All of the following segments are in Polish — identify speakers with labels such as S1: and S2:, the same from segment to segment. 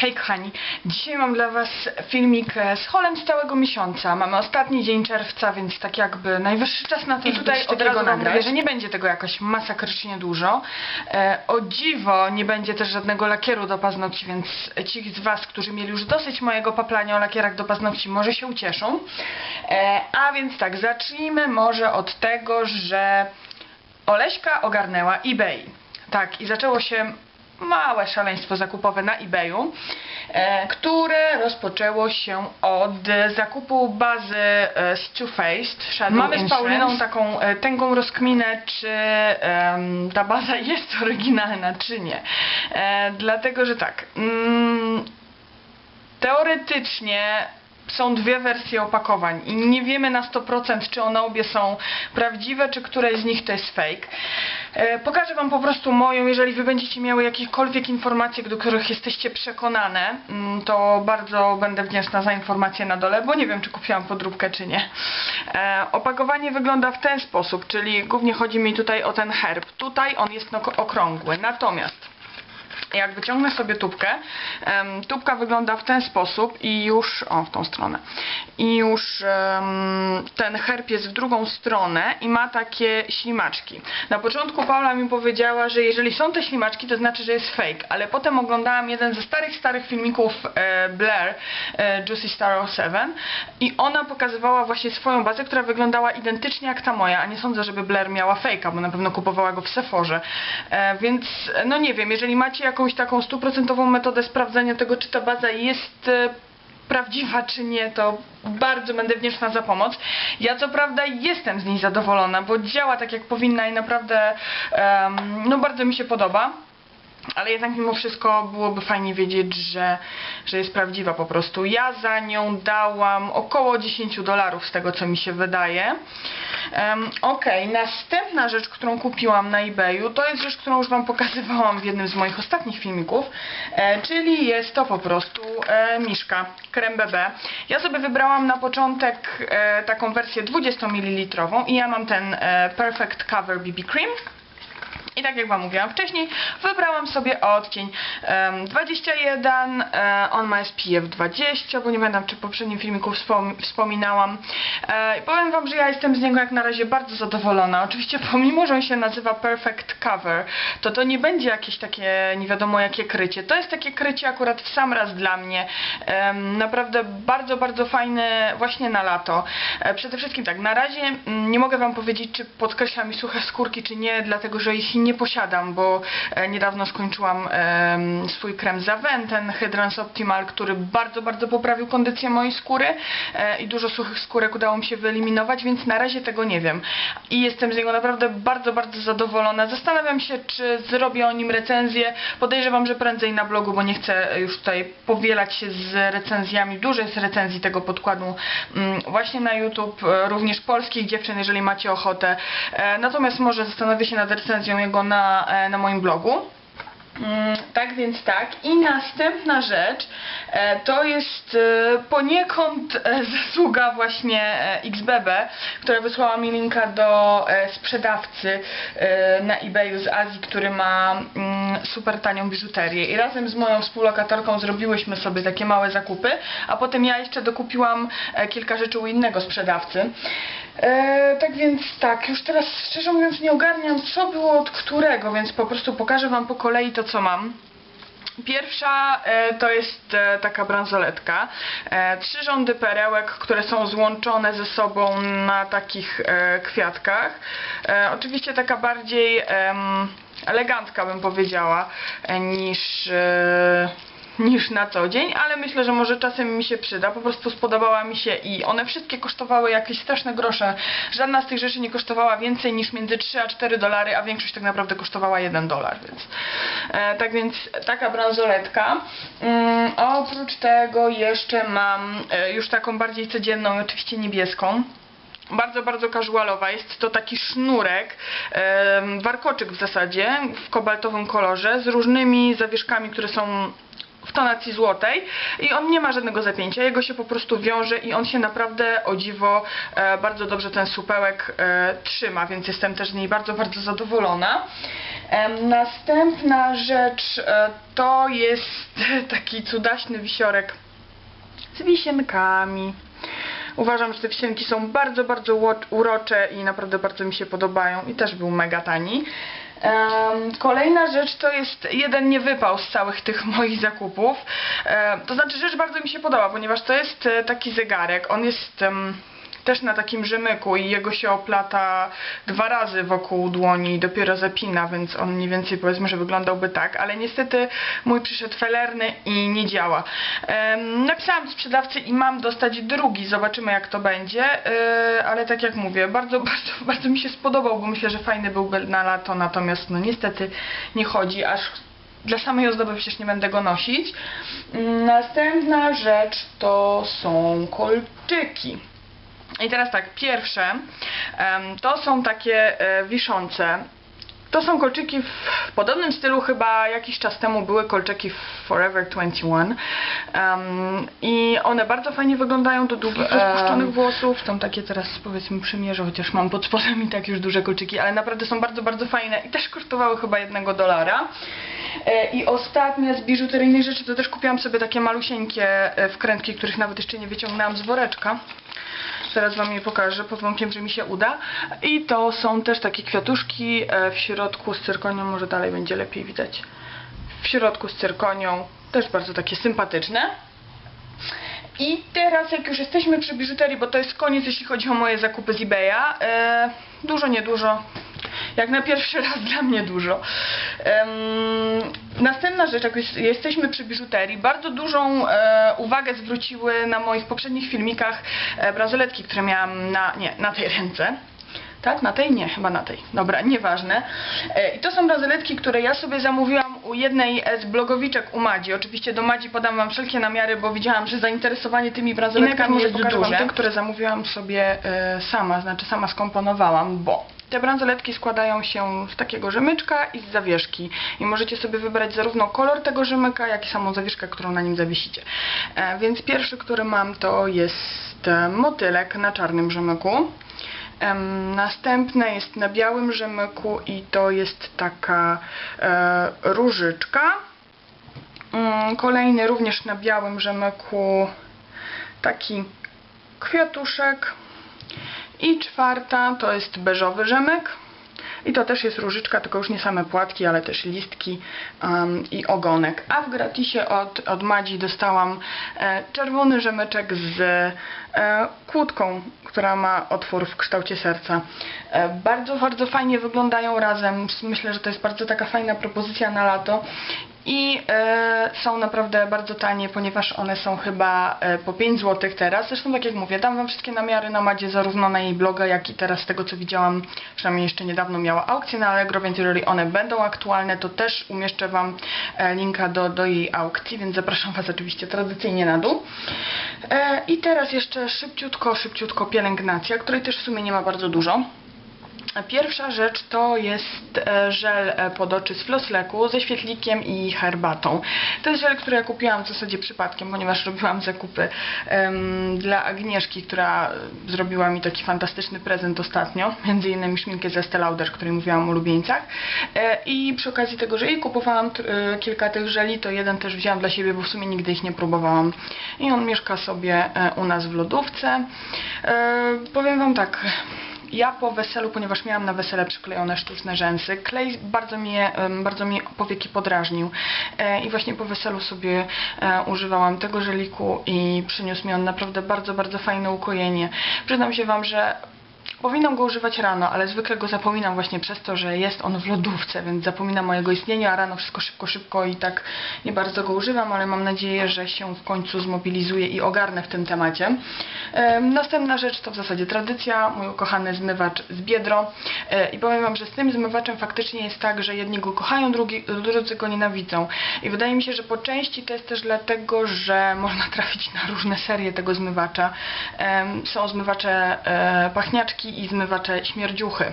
S1: Hej kochani, dzisiaj mam dla Was filmik e, z holem z całego miesiąca. Mamy ostatni dzień czerwca, więc tak jakby najwyższy czas na to, I
S2: żeby
S1: tutaj od razu mówię, że nie będzie tego jakoś masakrycznie dużo. E, o dziwo nie będzie też żadnego lakieru do paznokci, więc ci z Was, którzy mieli już dosyć mojego paplania o lakierach do paznokci, może się ucieszą. E, a więc tak, zacznijmy może od tego, że Oleśka ogarnęła eBay. Tak, i zaczęło się małe szaleństwo zakupowe na eBayu, e, które rozpoczęło się od zakupu bazy e, z Too Faced.
S2: Shadow
S1: Mamy z. Pauliną taką e, tęgą rozkminę, czy ta baza jest oryginalna, czy nie. Dlatego, że tak, mm, teoretycznie są dwie wersje opakowań i nie wiemy na 100% czy one obie są prawdziwe, czy któreś z nich to jest fake. E, pokażę Wam po prostu moją, jeżeli Wy będziecie miały jakiekolwiek informacje, do których jesteście przekonane, mm, to bardzo będę wdzięczna za informacje na dole, bo nie wiem, czy kupiłam podróbkę, czy nie. E, opakowanie wygląda w ten sposób, czyli głównie chodzi mi tutaj o ten herb. Tutaj on jest okrągły, natomiast jak wyciągnę sobie tubkę, tubka wygląda w ten sposób i już, o w tą stronę, i już ten herb jest w drugą stronę i ma takie ślimaczki. Na początku Paula mi powiedziała, że jeżeli są te ślimaczki, to znaczy, że jest fake, ale potem oglądałam jeden ze starych, starych filmików e, Blair, e, Juicy Star 07 i ona pokazywała właśnie swoją bazę, która wyglądała identycznie jak ta moja, a nie sądzę, żeby Blair miała fejka, bo na pewno kupowała go w Sephorze. E, więc, no nie wiem, jeżeli macie jakąś taką stuprocentową metodę sprawdzenia tego, czy ta baza jest e, prawdziwa czy nie, to bardzo będę wdzięczna za pomoc. Ja co prawda jestem z niej zadowolona, bo działa tak jak powinna i naprawdę em, no bardzo mi się podoba. Ale jednak mimo wszystko byłoby fajnie wiedzieć, że, że jest prawdziwa po prostu. Ja za nią dałam około 10 dolarów z tego co mi się wydaje. Um, Okej, następna rzecz, którą kupiłam na eBayu, to jest rzecz, którą już Wam pokazywałam w jednym z moich ostatnich filmików, e, czyli jest to po prostu e, miszka, krem BB. Ja sobie wybrałam na początek e, taką wersję 20 ml i ja mam ten e, Perfect Cover BB Cream. I tak jak Wam mówiłam wcześniej, wybrałam sobie odcień em, 21, e, on ma SPF 20, bo nie pamiętam czy w poprzednim filmiku wspom wspominałam. E, I powiem Wam, że ja jestem z niego jak na razie bardzo zadowolona. Oczywiście pomimo, że on się nazywa Perfect Cover, to to nie będzie jakieś takie nie wiadomo jakie krycie. To jest takie krycie akurat w sam raz dla mnie. Naprawdę bardzo, bardzo fajne właśnie na lato. E, przede wszystkim tak, na razie mm, nie mogę Wam powiedzieć, czy podkreśla mi suche skórki, czy nie, dlatego że ich nie posiadam, bo e, niedawno skończyłam swój krem Zaven, ten Hydrans Optimal, który bardzo, bardzo poprawił kondycję mojej skóry e, i dużo suchych skórek udało mi się wyeliminować, więc na razie tego nie wiem. I jestem z niego naprawdę bardzo, bardzo zadowolona. Zastanawiam się, czy zrobię o nim recenzję. Podejrzewam, że prędzej na blogu, bo nie chcę już tutaj powielać się z recenzjami. Dużo jest recenzji tego podkładu mm, właśnie na YouTube, e, również polskich dziewczyn, jeżeli macie ochotę. Natomiast może zastanowię się nad recenzją jego na, e, na moim blogu. Mm, Tak więc tak. I następna rzecz e, to jest e, poniekąd zasługa właśnie XBB, która wysłała mi linka do sprzedawcy na eBayu z Azji, który ma mm, super tanią biżuterię. I razem z moją współlokatorką zrobiłyśmy sobie takie małe zakupy, a potem ja jeszcze dokupiłam kilka rzeczy u innego sprzedawcy. E, tak więc tak, już teraz szczerze mówiąc nie ogarniam co było od którego, więc po prostu pokażę Wam po kolei to co mam. Pierwsza e, to jest e, taka bransoletka. E, trzy rządy perełek, które są złączone ze sobą na takich e, kwiatkach. E, oczywiście taka bardziej em, elegancka bym powiedziała e, niż... E, niż na co dzień, ale myślę, że może czasem mi się przyda. Po prostu spodobała mi się i one wszystkie kosztowały jakieś straszne grosze. Żadna z tych rzeczy nie kosztowała więcej niż między 3 a 4 dolary, a większość tak naprawdę kosztowała 1 dolar, więc e, tak więc taka bransoletka. Mm, oprócz tego jeszcze mam e, już taką bardziej codzienną oczywiście niebieską bardzo, bardzo casualowa. Jest to taki sznurek, warkoczyk w zasadzie, w kobaltowym kolorze, z różnymi zawieszkami, które są w tonacji złotej i on nie ma żadnego zapięcia, jego się po prostu wiąże i on się naprawdę o dziwo e, bardzo dobrze ten supełek e, trzyma, więc jestem też z niej bardzo, bardzo zadowolona. Następna rzecz e, to jest taki cudaśny wisiorek z wisienkami. Uważam, że te wisienki są bardzo, bardzo urocze i naprawdę bardzo mi się podobają i też był mega tani. Kolejna rzecz to jest jeden niewypał z całych tych moich zakupów. To znaczy rzecz bardzo mi się podoba, ponieważ to jest e, taki zegarek. On jest też na takim rzemyku i jego się oplata dwa razy wokół dłoni i dopiero zapina, więc on mniej więcej powiedzmy, że wyglądałby tak, ale niestety mój przyszedł felerny i nie działa. Napisałam do sprzedawcy i mam dostać drugi, zobaczymy jak to będzie, e, ale tak jak mówię, bardzo, bardzo, bardzo mi się spodobał, bo myślę, że fajny byłby na lato, natomiast no niestety nie chodzi, aż dla samej ozdoby przecież nie będę go nosić. Mm, Następna rzecz to są kolczyki. I teraz tak, pierwsze to są takie e, wiszące. To są kolczyki w podobnym stylu, chyba jakiś czas temu były kolczyki w Forever 21. Em, I one bardzo fajnie wyglądają do długich, rozpuszczonych włosów. Są takie teraz powiedzmy przymierzę, chociaż mam pod spodem i tak już duże kolczyki, ale naprawdę są bardzo, bardzo fajne i też kosztowały chyba jednego dolara. E, I ostatnia z biżuteryjnych rzeczy to też kupiłam sobie takie malusieńkie e, wkrętki, których nawet jeszcze nie wyciągnęłam z woreczka. Zaraz wam je pokażę, pod warunkiem, że mi się uda. I to są też takie kwiatuszki e, w środku z cyrkonią, może dalej będzie lepiej widać. W środku z cyrkonią, też bardzo takie sympatyczne. I teraz jak już jesteśmy przy biżuterii, bo to jest koniec jeśli chodzi o moje zakupy z eBaya. E, dużo, niedużo. Jak na pierwszy raz dla mnie dużo. Następna rzecz, jak jesteśmy przy biżuterii, bardzo dużą e, uwagę zwróciły na moich poprzednich filmikach e, bransoletki, które miałam na, nie, na tej ręce. Tak? Na tej? Nie, chyba na tej. Dobra, nieważne. E, I to są bransoletki, które ja sobie zamówiłam u jednej z blogowiczek u Madzi. Oczywiście do Madzi podam wam wszelkie namiary, bo widziałam, że zainteresowanie tymi bransoletkami jest
S2: pokażę wam
S1: duże.
S2: te,
S1: które zamówiłam sobie sama, znaczy sama skomponowałam, bo te bransoletki składają się z takiego rzemyczka i z zawieszki. I możecie sobie wybrać zarówno kolor tego rzemyka, jak i samą zawieszkę, którą na nim zawiesicie. E, więc pierwszy, który mam, to jest e, motylek na czarnym rzemyku. Em, Następne jest na białym rzemyku i to jest taka e, różyczka. Mm, Kolejny również na białym rzemyku taki kwiatuszek. I czwarta to jest beżowy rzemek. I to też jest różyczka, tylko już nie same płatki, ale też listki um, i ogonek. A w gratisie od, od Madzi dostałam e, czerwony rzemyczek z e, kłódką, która ma otwór w kształcie serca. E, bardzo, bardzo fajnie wyglądają razem. Myślę, że to jest bardzo taka fajna propozycja na lato. I e, są naprawdę bardzo tanie, ponieważ one są chyba e, po 5 zł teraz. Zresztą tak jak mówię, dam wam wszystkie namiary na Madzie, zarówno na jej bloga, jak i teraz z tego co widziałam, przynajmniej jeszcze niedawno miała aukcję na Allegro, więc jeżeli one będą aktualne, to też umieszczę wam e, linka do, do jej aukcji, więc zapraszam was oczywiście tradycyjnie na dół. I teraz jeszcze szybciutko, szybciutko pielęgnacja, której też w sumie nie ma bardzo dużo. Pierwsza rzecz to jest e, żel e, pod oczy z Flossleku ze świetlikiem i herbatą. To jest żel, który ja kupiłam w zasadzie przypadkiem, ponieważ robiłam zakupy em, dla Agnieszki, która zrobiła mi taki fantastyczny prezent ostatnio, między innymi szminkę ze Estée Lauder, której mówiłam o ulubieńcach. E, I przy okazji tego, że jej kupowałam e, kilka tych żeli, to jeden też wzięłam dla siebie, bo w sumie nigdy ich nie próbowałam. I on mieszka sobie e, u nas w lodówce. E, powiem wam tak, ja po weselu, ponieważ miałam na wesele przyklejone sztuczne rzęsy, klej bardzo em, bardzo powieki podrażnił e, i właśnie po weselu sobie e, używałam tego żeliku i przyniósł mi on naprawdę bardzo, bardzo fajne ukojenie. Przyznam się Wam, że Powinnam go używać rano, ale zwykle go zapominam właśnie przez to, że jest on w lodówce, więc zapominam o jego istnieniu, a rano wszystko szybko, szybko i tak nie bardzo go używam, ale mam nadzieję, że się w końcu zmobilizuję i ogarnę w tym temacie. Em, Następna rzecz to w zasadzie tradycja, mój ukochany zmywacz z Biedro E, i powiem Wam, że z tym zmywaczem faktycznie jest tak, że jedni go kochają, drugi, drudzy go nienawidzą i wydaje mi się, że po części to jest też dlatego, że można trafić na różne serie tego zmywacza. Są zmywacze e, i zmywacze śmierdziuchy.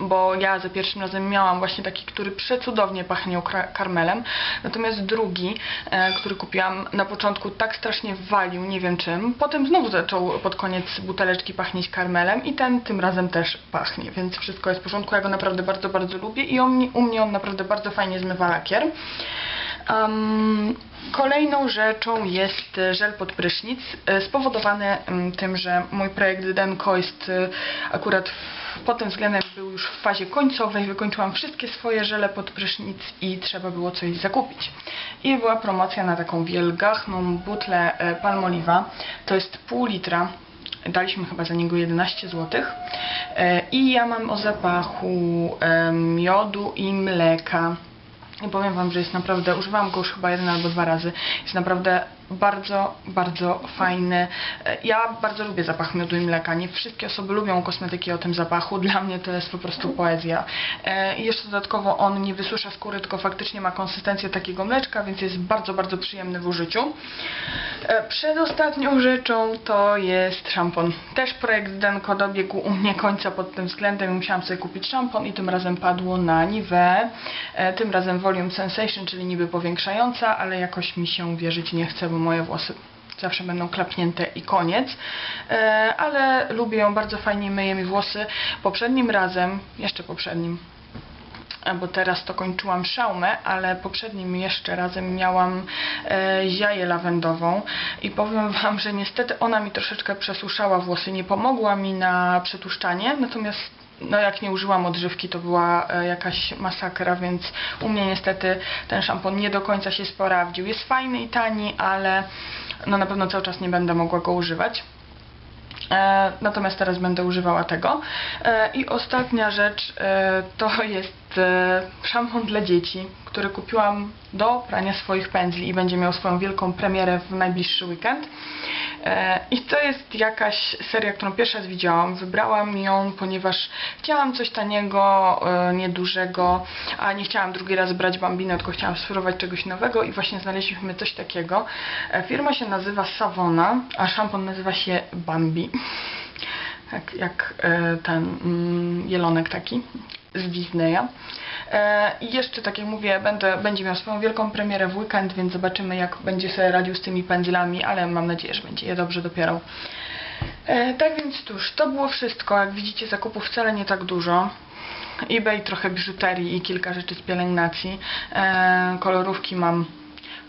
S1: bo ja za pierwszym razem miałam właśnie taki, który przecudownie pachniał karmelem, natomiast drugi, e, który kupiłam na początku tak strasznie walił, nie wiem czym, potem znowu zaczął pod koniec buteleczki pachnieć karmelem i ten tym razem też pachnie, więc wszystko jest w porządku, ja go naprawdę bardzo, bardzo lubię i on, u mnie on naprawdę bardzo fajnie zmywa lakier. Um, kolejną rzeczą jest e, żel pod prysznic, e, spowodowany em, tym, że mój projekt Denko jest e, akurat pod tym względem był już w fazie końcowej, wykończyłam wszystkie swoje żele pod prysznic i trzeba było coś zakupić. I była promocja na taką wielgachną butlę Palmoliva, to jest pół litra, daliśmy chyba za niego 11 zł. I ja mam o zapachu miodu i mleka. I powiem Wam, że jest naprawdę, używałam go już chyba jeden albo dwa razy. Jest naprawdę bardzo, bardzo fajny. Ja bardzo lubię zapach miodu i mleka. Nie wszystkie osoby lubią kosmetyki o tym zapachu. Dla mnie to jest po prostu poezja. E, I jeszcze dodatkowo on nie wysusza skóry, tylko faktycznie ma konsystencję takiego mleczka, więc jest bardzo, bardzo przyjemny w użyciu. E, Przedostatnią rzeczą to jest szampon. Też projekt Denko dobiegł u mnie końca pod tym względem. Musiałam sobie kupić szampon i tym razem padło na Nivea. Tym razem Volume Sensation, czyli niby powiększająca, ale jakoś mi się wierzyć nie chce, bo moje włosy zawsze będą klapnięte i koniec. E, Ale lubię ją, bardzo fajnie myje mi włosy. Poprzednim razem, jeszcze poprzednim, e, bo teraz to kończyłam szaumę, ale poprzednim jeszcze razem miałam e, ziaję lawendową i powiem Wam, że niestety ona mi troszeczkę przesuszała włosy, nie pomogła mi na przetłuszczanie, natomiast no jak nie użyłam odżywki, to była e, jakaś masakra, więc u mnie niestety ten szampon nie do końca się sprawdził. Jest fajny i tani, ale no na pewno cały czas nie będę mogła go używać. E, natomiast teraz będę używała tego. E, I ostatnia rzecz to jest szampon dla dzieci, który kupiłam do prania swoich pędzli i będzie miał swoją wielką premierę w najbliższy weekend. E, I to jest jakaś seria, którą pierwszy raz widziałam. Wybrałam ją, ponieważ chciałam coś taniego, e, niedużego, a nie chciałam drugi raz brać Bambino, tylko chciałam spróbować czegoś nowego i właśnie znaleźliśmy coś takiego. E, Firma się nazywa Savona, a szampon nazywa się Bambi. Jak, jak ten mm, jelonek taki z Disneya. E, I jeszcze, tak jak mówię, będę, będzie miał swoją wielką premierę w weekend, więc zobaczymy, jak będzie sobie radził z tymi pędzlami, ale mam nadzieję, że będzie je dobrze dopierał. E, tak więc cóż, to było wszystko. Jak widzicie, zakupów wcale nie tak dużo. eBay, trochę biżuterii i kilka rzeczy z pielęgnacji. E, kolorówki mam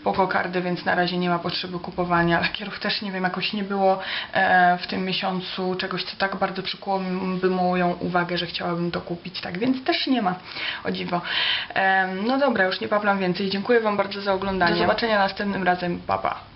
S1: po kokardy, więc na razie nie ma potrzeby kupowania. Lakierów też nie wiem, jakoś nie było e, w tym miesiącu czegoś, co tak bardzo przykułoby moją uwagę, że chciałabym to kupić, tak więc też nie ma, o dziwo. E, no dobra, już nie paplam więcej. Dziękuję Wam bardzo za oglądanie. Do zobaczenia następnym razem. Pa, pa.